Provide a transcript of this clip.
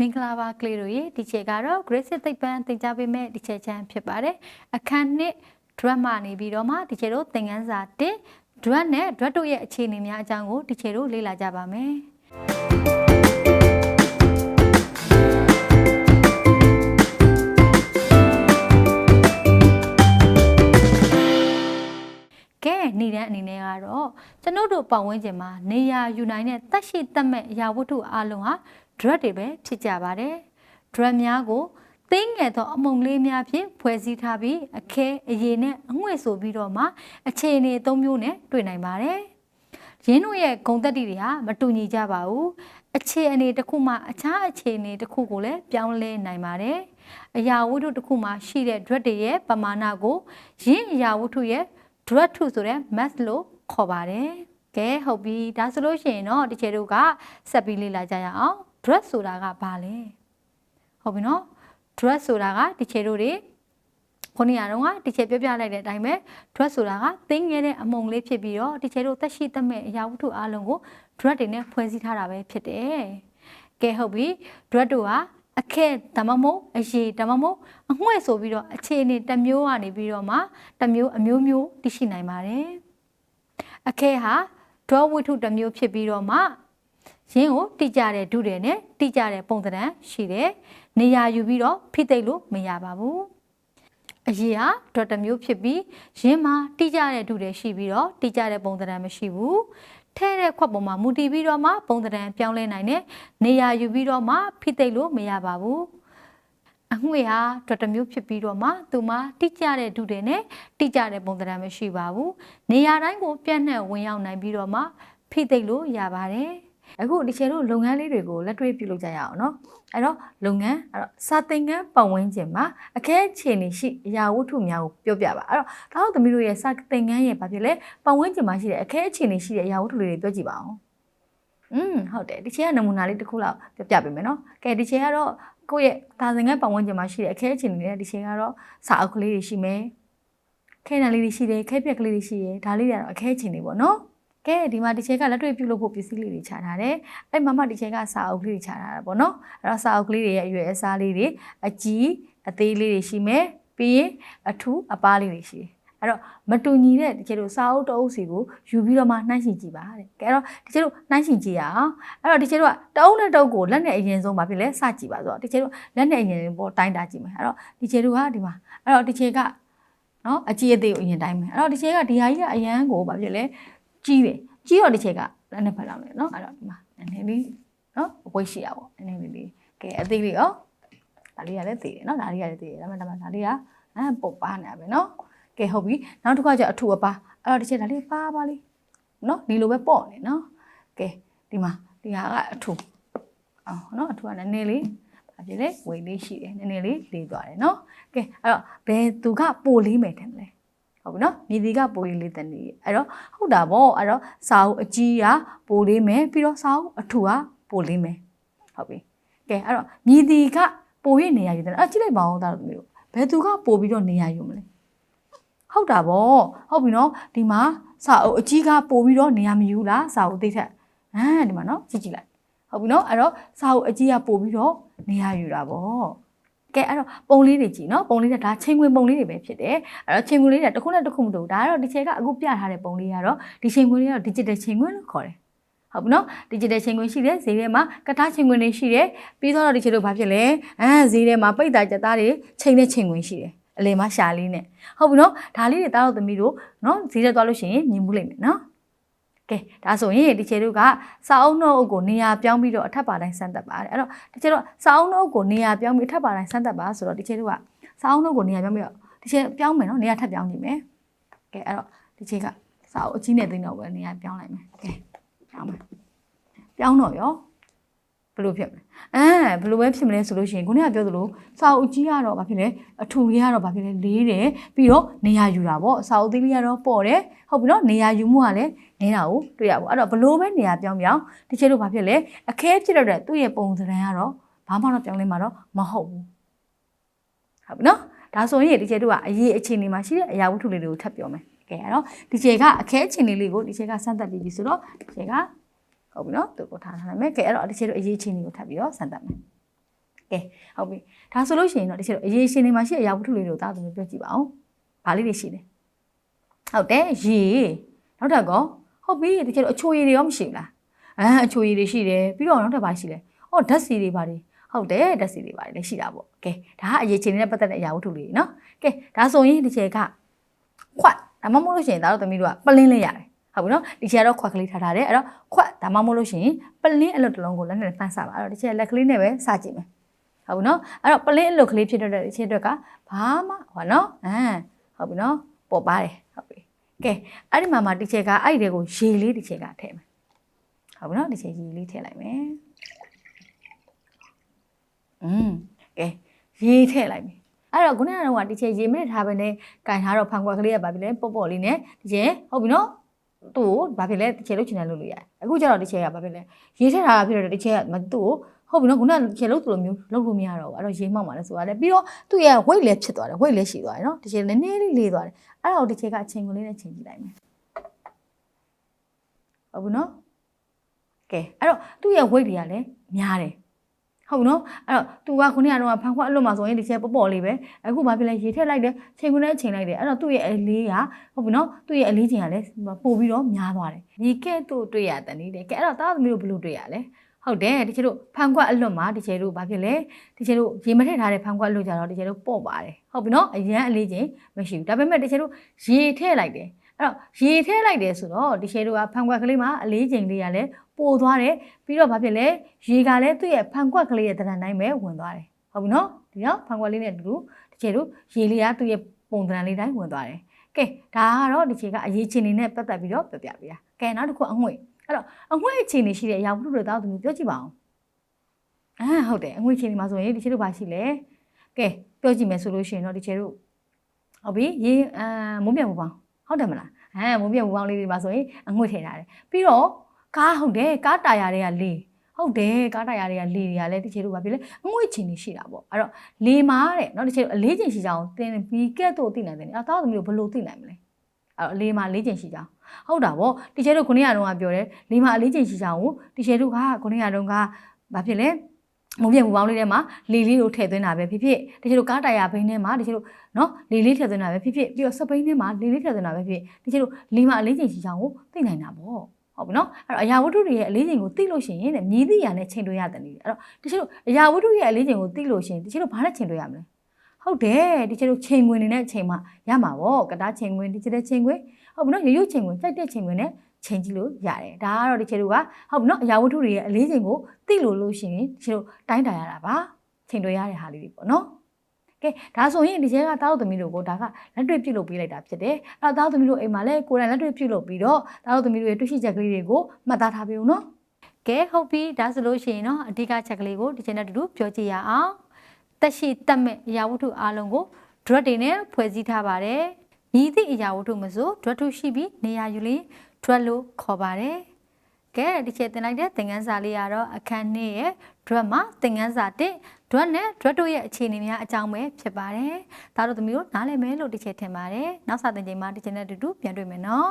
မင်္ဂလာပါကလေးတို့ရေဒီချက်ကတော့ Grace သိပ္ပံသင်ကြားပေးမဲ့ဒီချက်ချမ်းဖြစ်ပါတယ်အခန်းနှစ် drama နေပြီးတော့မှဒီချက်တို့သင်ခန်းစာ1 drug နဲ့ drug တို့ရဲ့အခြေအနေများအကြောင်းကိုဒီချက်တို့လေ့လာကြပါမယ် ကတော့ကျွန်ုပ်တို့ပတ်ဝန်းကျင်မှာနေရာယူနိုင်တဲ့တက်ရှိတက်မဲ့အရာဝတ္ထုအလုံးဟာ drug တွေပဲဖြစ်ကြပါတယ်။ drug များကိုသိငယ်သောအမုံလေးများဖြင့်ဖွဲ့စည်းထားပြီးအခဲအရည်နဲ့အငွေ့ဆိုပြီးတော့မှအခြေအနေသုံးမျိုးနဲ့တွေ့နိုင်ပါတယ်။ရင်းတို့ရဲ့ဂုံတက်တီတွေဟာမတူညီကြပါဘူး။အခြေအနေတစ်ခုမှအခြားအခြေအနေတစ်ခုကိုလည်းပြောင်းလဲနိုင်ပါတယ်။အရာဝတ္ထုတစ်ခုမှရှိတဲ့ drug တွေရဲ့ပမာဏကိုရင်းအရာဝတ္ထုရဲ့ drug ထုဆိုတဲ့ mass လို့ ခေါ်ပါတယ်။ကဲဟုတ်ပြီဒါဆိုလို့ရှိရင်တော့ဒီချေတို့ကဆက်ပြီးလေ့လာကြရအောင် drug ဆိုတာကဘာလဲဟုတ်ပြီနော် drug ဆိုတာကဒီချေတို့တွေခုနကတော့ကဒီချေပြောပြလိုက်တဲ့အတိုင်းပဲ drug ဆိုတာကသင်းငယ်တဲ့အမုံလေးဖြစ်ပြီးတော့ဒီချေတို့သက်ရှိသက်မဲ့အရာဝတ္ထုအလုံးကို drug တွေနဲ့ဖွဲ့စည်းထားတာပဲဖြစ်တယ်ကဲဟုတ်ပြီ drug တို့ကအခက်ဒါမှမဟုတ်အရေးဒါမှမဟုတ်အငွဲ့ဆိုပြီးတော့အခြေအနေတစ်မျိုးကနေပြီးတော့မှတစ်မျိုးအမျိုးမျိုးတရှိနိုင်ပါတယ် အခဲဟာ draw ဝတ္ထုတစ်မျိုးဖြစ်ပြီးတော့မှရင်းကိုတိကျတဲ့ဒုတွေနဲ့တိကျတဲ့ပုံသဏ္ဍာန်ရှိတယ်။နေရာယူပြီးတော့ဖိသိပ်လို့မရပါဘူး။အရေးဟာဒေါ်တစ်မျိုးဖြစ်ပြီးရင်းမှာတိကျတဲ့ဒုတွေရှိပြီးတော့တိကျတဲ့ပုံသဏ္ဍာန်မရှိဘူး။ထဲတဲ့ခွက်ပေါ်မှာမူတည်ပြီးတော့မှပုံသဏ္ဍာန်ပြောင်းလဲနိုင်တဲ့နေရာယူပြီးတော့မှဖိသိပ်လို့မရပါဘူး။ အငွေ့ဟာတွတ်တမျိုးဖြစ်ပြီးတော့မှသူမတိကျတဲ့ဒုတွေနဲ့တိကျတဲ့ပုံသဏ္ဍာန်မရှိပါဘူး။နေရာတိုင်းကိုပြန့်နှံ့ဝင်ရောက်နိုင်ပြီးတော့မှဖိသိပ်လို့ရပါတယ်။အခုဒီချေတို့လုပ်ငန်းလေးတွေကိုလက်တွေ့ပြုလုပ်ကြရအောင်နော်။အဲ့တော့လုပ်ငန်းအဲ့တော့စာသင်ခန်းပတ်ဝန်းကျင်မှာအခဲအခြေအနေရှိအရာဝတ္ထုများကိုပြောပြပါ။အဲ့တော့တောက်သမီးတို့ရဲ့စာသင်ခန်းရဲ့ဘာဖြစ်လဲပတ်ဝန်းကျင်မှာရှိတဲ့အခဲအခြေအနေရှိတဲ့အရာဝတ္ထုလေးတွေပြောကြည့်ပါအောင်။ อืมဟုတ်တယ်ဒီချင်ကနမူနာလေးတစ်ခုလောက်ပြပြပေးမယ်နော်ကဲဒီချင်ကတော့ကိုယ့်ရဲ့ဒါစင်ကပတ်ဝန်းကျင်မှာရှိတဲ့အခဲအချင်တွေနဲ့ဒီချင်ကတော့စာအုပ်ကလေးတွေရှိမယ်ခဲနံလေးတွေရှိတယ်ခဲပြက်ကလေးတွေရှိတယ်ဒါလေးတွေကတော့အခဲအချင်တွေပေါ့နော်ကဲဒီမှာဒီချက်ကလက်တွေ့ပြုလုပ်ဖို့ပစ္စည်းလေးတွေခြားထားတယ်။အဲ့မမဒီချက်ကစာအုပ်လေးတွေခြားထားတာပေါ့နော်။အဲ့တော့စာအုပ်လေးတွေရဲ့အရွယ်အစားလေးတွေအကြီးအသေးလေးတွေရှိမယ်။ပြီးရင်အထူးအပားလေးတွေရှိတယ် အဲ့တော့မတူညီတဲ့ဒီကျတို့စာအုပ်တအုပ်စီကိုယူပြီးတော့မှနှိုင်းရှင်ကြည့်ပါတဲ့ကဲအဲ့တော့ဒီကျတို့နှိုင်းရှင်ကြည့်ရအောင်အဲ့တော့ဒီကျတို့ကတအုပ်နဲ့တအုပ်ကိုလက်နဲ့အရင်ဆုံးပါဖြစ်လဲစကြည့်ပါဆိုတော့ဒီကျတို့လက်နဲ့အရင်ပေါ်တိုင်းတာကြည့်မယ်အဲ့တော့ဒီကျတို့ကဒီမှာအဲ့တော့ဒီကျကနော်အကြီးအသေးကိုအရင်တိုင်းမယ်အဲ့တော့ဒီကျကဒီဟာကြီးကအရန်ကိုဘာဖြစ်လဲကြီးတယ်ကြီးတော့ဒီချက်ကလက်နဲ့ဖက်လောက်လေနော်အဲ့တော့ဒီမှာနည်းနည်းလေးနော်အပွဲရှိရပါဘောနည်းနည်းလေးကဲအသေးလေးရောဒါလေးကလည်းသေးတယ်နော်ဒါလေးကလည်းသေးတယ်ဒါမှဒါမှဒါလေးကအဲပုတ်ပါနေပဲနော် ကဲဟုတ်ပြီနောက်တစ်ခါကျအထူအပါအဲ့တော့ဒီချက်ဒါလေးပါပါလေးနော်ဒီလိုပဲပေါ့နေနော်ကဲဒီမှာဒီဟာကအထူအော်နော်အထူကနည်းနည်းလေးဘာဖြစ်လဲဝေးလေးရှိတယ်နည်းနည်းလေးလေးသွားတယ်နော်ကဲအဲ့တော့ဘယ်သူကပိုလေးမယ်ထင်လဲဟုတ်ပြီနော်မြေဒီကပိုလေးလေးတန်နေအဲ့တော့ဟုတ်တာဗောအဲ့တော့စာအုပ်အကြီးကပိုလေးမယ်ပြီးတော့စာအုပ်အထူကပိုလေးမယ်ဟုတ်ပြီကဲအဲ့တော့မြေဒီကပိုရနေရယူတယ်အဲ့ကြည့်လိုက်ပါဦးသားတို့မျိုးဘယ်သူကပိုပြီးတော့နေရယူမလဲ ဟုတ်တာဗောဟုတ်ပြီနော်ဒီမှာစာအုပ်အကြီးကပိုပြီးတော့နေရမယူလားစာအုပ်သိထက်အဲဒီမှာနော်ကြည့်ကြည့်လိုက်ဟုတ်ပြီနော်အဲ့တော့စာအုပ်အကြီးကပိုပြီးတော့နေရယူတာဗောကဲအဲ့တော့ပုံလေးတွေကြည့်နော်ပုံလေးတွေဒါချိန်ခွင်ပုံလေးတွေပဲဖြစ်တယ်အဲ့တော့ချိန်ခွင်လေးတွေတစ်ခုနဲ့တစ်ခုမတူဒါကတော့ဒီချိန်ကအခုပြထားတဲ့ပုံလေးကတော့ဒီချိန်ခွင်လေးကတော့ digital ချိန်ခွင်လို့ခေါ်တယ်ဟုတ်ပြီနော် digital ချိန်ခွင်ရှိတယ်ဈေးထဲမှာကထားချိန်ခွင်တွေရှိတယ်ပြီးတော့ဒီချိန်တို့ဘာဖြစ်လဲအဲဈေးထဲမှာပိတ်တာကြက်သားတွေချိန်တဲ့ချိန်ခွင်ရှိတယ် အလေမှာရှာလေးနဲ့ဟုတ်ပြီနော်ဒါလေးတွေတားတော့သမီးတို့နော်ဈေးထဲသွားလို့ရှိရင်မြင်မှုလိမ့်မယ်နော်ကဲဒါဆိုရင်ဒီခြေတို့ကစာအုပ်နှုတ်အုပ်ကိုနေရာပြောင်းပြီးတော့အထက်ပါတိုင်းဆန်းသက်ပါတယ်အဲ့တော့ဒီခြေတို့စာအုပ်နှုတ်ကိုနေရာပြောင်းပြီးအထက်ပါတိုင်းဆန်းသက်ပါဆိုတော့ဒီခြေတို့ကစာအုပ်နှုတ်ကိုနေရာပြောင်းပြီးတော့ဒီခြေပြောင်းမယ်နော်နေရာထပ်ပြောင်းကြည့်မယ်ကဲအဲ့တော့ဒီခြေကစာအုပ်အကြီးနဲ့သိတော့ပဲနေရာပြောင်းလိုက်မယ်ကဲပြောင်းမယ်ပြောင်းတော့ရော ဘယ်လိုဖြစ်မလဲအဲဘယ်လိုပဲဖြစ်မလဲဆိုလို့ရှိရင်ခုနကပြောသလိုစာအုပ်ကြီးကတော့ဘာဖြစ်လဲအထူလေးကတော့ဘာဖြစ်လဲလေးတယ်ပြီးတော့နေရာယူတာပေါ့စာအုပ်သေးလေးကတော့ပေါ့တယ်ဟုတ်ပြီနော်နေရာယူမှုကလည်းနေတာကိုတွေ့ရပါဘူးအဲ့တော့ဘလို့ပဲနေရာပြောင်းပြောင်းဒီချေတို့ဘာဖြစ်လဲအခဲဖြစ်တော့တဲ့သူ့ရဲ့ပုံစံကတော့ဘာမှတော့ပြောင်းလဲမှာတော့မဟုတ်ဘူးဟုတ်ပြီနော်ဒါဆိုရင်ဒီချေတို့ကအရေးအခြေအနေမှာရှိတဲ့အရာဝတ္ထုလေးတွေကိုထပ်ပြောမယ်ကဲအဲ့တော့ဒီချေကအခဲအခြေအနေလေးကိုဒီချေကစမ်းသပ်ပြီးပြီဆိုတော့ဒီချေက ဟုတ်ပြီနော်သူကိုထားထားနိုင်မယ်ကဲအဲ့တော့ဒီချေတို့အရေးအခြေအနေကိုထပ်ပြီးတော့စမ်းသပ်မယ်ကဲဟုတ်ပြီဒါဆိုလို့ရှိရင်တော့တချို့အရေးရှင်တွေမှာရှိတဲ့အရာဝတ္ထုလေးတွေကိုသားသမီးပြောကြည့်ပါအောင်ဘာလေးတွေရှိလဲဟုတ်တယ်ရေနောက်ထပ်ကောဟုတ်ပြီတချို့အချိုရည်တွေရောမရှိဘူးလားအဲအချိုရည်တွေရှိတယ်ပြီးတော့နောက်ထပ်ဘာရှိလဲအော်ဓာတ်စီတွေပါတယ်ဟုတ်တယ်ဓာတ်စီတွေပါတယ်လည်းရှိတာပေါ့ကဲဒါကအရေးချင်းနဲ့ပတ်သက်တဲ့အရာဝတ္ထုလေးတွေနော်ကဲဒါဆိုရင်ဒီချက်ကခွတ်ဒါမှမဟုတ်လို့ရှိရင်သားတို့သမီးတို့ကပလင်းလေးရတယ် ဟုတ်ပြီနော်ဒီချက်ကတော့ခွက်ကလေးထားထားတယ်အဲ့တော့ခွက်ဒါမှမဟုတ်လို့ရှိရင်ပလင်းအလွတ်တစ်လုံးကိုလက်နဲ့ဖန်ဆပါအဲ့တော့ဒီချက်လက်ကလေးနဲ့ပဲစကြည့်မယ်ဟုတ်ပြီနော်အဲ့တော့ပလင်းအလွတ်ကလေးဖြစ်တဲ့ဒီချက်အတွက်ကဘာမှဟောနော်အမ်ဟုတ်ပြီနော်ပေါ်ပါတယ်ဟုတ်ပြီကဲအဲ့ဒီမှာမှဒီချက်ကအဲ့ဒီတွေကိုရေလေးဒီချက်ကထည့်မယ်ဟုတ်ပြီနော်ဒီချက်ရေလေးထည့်လိုက်မယ်อืมကဲရေထည့်လိုက်ပြီအဲ့တော့ခုနကတော့ဒီချက်ရေမနဲ့ထားပဲနဲ့ကင်ထားတော့ဖန်ခွက်ကလေးကဘာဖြစ်လဲပေါ့ပေါ့လေးနဲ့ဒီချက်ဟုတ်ပြီနော် သူ့ကိုဘာဖြစ်လဲဒီချက်လို့ချင်တယ်လို့လို့ရတယ်အခုကျတော့ဒီချက်ကဘာဖြစ်လဲရေထည့်ထားတာဖြစ်တော့ဒီချက်ကမသူ့ကိုဟုတ်ပြီနော်ခုနကချက်လို့သူလိုမျိုးလုပ်လို့မရတော့ဘူးအဲ့တော့ရေမောက်မှလည်းဆိုရတယ်ပြီးတော့သူ့ရဲ့ weight လည်းဖြစ်သွားတယ် weight လည်းရှိသွားတယ်နော်ဒီချက်နည်းနည်းလေးလေးသွားတယ်အဲ့တော့ဒီချက်ကအချိန်ကိုလေးနဲ့ချိန်ကြည့်လိုက်မယ်ဟုတ်ပြီနော်ကဲအဲ့တော့သူ့ရဲ့ weight တွေကလည်းများတယ် ဟုတ်ပြီနော်အဲ့တော့ तू ကခုနကတော့ဖန်ခွက်အလွတ်မှာဆိုရင်ဒီချက်ပေါ့ပေါ့လေးပဲအခုဘာဖြစ်လဲရေထည့်လိုက်တယ်ချိန်ခွနဲ့ချိန်လိုက်တယ်အဲ့တော့သူ့ရဲ့အလေးကဟုတ်ပြီနော်သူ့ရဲ့အလေးချိန်ကလည်းပို့ပြီးတော့များသွားတယ်ဒီကဲ့သို့တွေ့ရတယ်နီးတယ်ကဲအဲ့တော့တာသမီးတို့ဘယ်လိုတွေ့ရလဲဟုတ်တယ်ဒီချက်တို့ဖန်ခွက်အလွတ်မှာဒီချက်တို့ဘာဖြစ်လဲဒီချက်တို့ရေမထည့်ထားတဲ့ဖန်ခွက်အလွတ်ကြတော့ဒီချက်တို့ပေါ့ပါတယ်ဟုတ်ပြီနော်အရန်အလေးချိန်မရှိဘူးဒါပေမဲ့ဒီချက်တို့ရေထည့်လိုက်တယ်အဲ့ တော့ရေထည့်လိုက်တယ်ဆိုတော့ဒီချက်တို့ကဖန်ခွက်ကလေးမှာအလေးချိန်လေးကလည်းပိုသွားတယ်ပြီးတော့ဘာဖြစ်လဲရေကလည်းသူ့ရဲ့ဖန်ခွက်ကလေးရဲ့တရံတိုင်းပဲဝင်သွားတယ်ဟုတ်ပြီနော်ဒီနော်ဖန်ခွက်လေးနဲ့အတူတူဒီချက်တို့ရေလေးကသူ့ရဲ့ပုံတရံလေးတိုင်းဝင်သွားတယ်ကဲဒါကတော့ဒီချက်ကအရေးချင်းနေနဲ့ပတ်သက်ပြီးတော့ပြပြပေးတာကဲနောက်တစ်ခုအငွေ့အဲ့တော့အငွေ့အချိန်နေရှိတဲ့အရာဘုရုတွေတောက်သူမျိုးပြောကြည့်ပါအောင်အာဟုတ်တယ်အငွေ့ချိန်နေမှာဆိုရင်ဒီချက်တို့ဘာရှိလဲကဲပြောကြည့်မယ်ဆိုလို့ရှိရင်တော့ဒီချက်တို့ဟုတ်ပြီရေအာမိုးပြန်ပူပေါင်း ဟုတ်တယ်မလားအဲမိုးပြန်ပူပေါင်းလေးတွေမှာဆိုရင်အငွေ့ထည့်ထားတယ်ပြီးတော့ကားဟုတ်တယ်ကားတာယာတွေကလေးဟုတ်တယ်ကားတာယာတွေကလေတွေကလည်းဒီချေတို့ဘာဖြစ်လဲအငွေ့ချင်နေရှိတာပေါ့အဲ့တော့လေမာတဲ့เนาะဒီချေတို့အလေးချင်ရှိကြအောင်တင်ပြီးကဲ့သို့သိနိုင်တယ်အဲ့တော့သမီးတို့ဘယ်လိုသိနိုင်မလဲအဲ့တော့လေမာလေးချင်ရှိကြအောင်ဟုတ်တာဗောဒီချေတို့ခုနေ့ကတော့ပြောတယ်လေမာအလေးချင်ရှိကြအောင်ဒီချေတို့ကခုနေ့ကတော့ကဘာဖြစ်လဲ မုံပြမှုပေါင်းလေးထဲမှာလေလေးတို့ထည့်သွင်းတာပဲဖြစ်ဖြစ်တချို့ကားတာယာဘိန်းထဲမှာတချို့နော်လေလေးထည့်သွင်းတာပဲဖြစ်ဖြစ်ပြီးတော့စပိန်ထဲမှာလေလေးထည့်သွင်းတာပဲဖြစ်ဖြစ်တချို့လေမာအလေးချိန်ရှိချောင်းကိုသိနိုင်တာပေါ့ဟုတ်ပြီနော်အဲ့တော့အရာဝတ္ထုတွေရဲ့အလေးချိန်ကိုသိလို့ရှိရင်တဲ့မြည်သည့်အရာနဲ့ချိန်တွေ့ရတယ်နေတယ်အဲ့တော့တချို့အရာဝတ္ထုရဲ့အလေးချိန်ကိုသိလို့ရှိရင်တချို့ဘာနဲ့ချိန်တွေ့ရမလဲဟုတ်တယ်တချို့ချိန်ဝင်နေတဲ့အချိန်မှာရမှာပေါ့ကတားချိန်ဝင်တချို့ချိန်ဝင်ဟုတ်ပြီနော်ရိုးရိုးချိန်ဝင်ကြိုက်တဲ့ချိန်ဝင်နဲ့ ချိန်ကြည့်လို့ရတယ်ဒါကတော့တချို့ကဟုတ်ပြီနော်အရာဝတ္ထုတွေရဲ့အလေးချိန်ကိုသိလို့လို့ရှိရင်တချို့တိုင်းတာရတာပါချိန်တွေ့ရတဲ့ဟာလေးတွေပေါ့နော်ကဲဒါဆိုရင်ဒီကျဲကတားတို့သမီးတို့ကိုဒါကလက်တွေ့ပြုတ်လုပ်ပေးလိုက်တာဖြစ်တယ်။အဲ့တော့တားတို့သမီးတို့အိမ်မှာလည်းကိုယ်တိုင်လက်တွေ့ပြုတ်လုပ်ပြီးတော့တားတို့သမီးတို့ရဲ့တွေ့ရှိချက်ကလေးတွေကိုမှတ်သားထားပေးဦးနော်ကဲဟုတ်ပြီဒါဆိုလို့ရှိရင်တော့အဓိကချက်ကလေးကိုဒီချိန်နဲ့တူတူပြောကြည့်ရအောင်တက်ရှိတက်မဲ့အရာဝတ္ထုအားလုံးကို drug တွေနဲ့ဖွဲ့စည်းထားပါတယ်ညီသည့်အရာဝတ္ထုမဆို drug ထုရှိပြီးနေရာယူလင်း drug လို့ခေါ်ပါတယ်ကဲဒီချက်တင်လိုက်တဲ့သင်ခန်းစာလေးကတော့အခန်း2ရဲ့ drug မှာသင်ခန်းစာ1 drug နဲ့ drug တို့ရဲ့အခြေအနေများအကြောင်းပဲဖြစ်ပါတယ်ဒါတို့သမီးတို့နားလည်မယ်လို့ဒီချက်ထင်ပါတယ်နောက်စာသင်ချိန်မှာဒီချက်နဲ့တူတူပြန်တွေ့မယ်နော်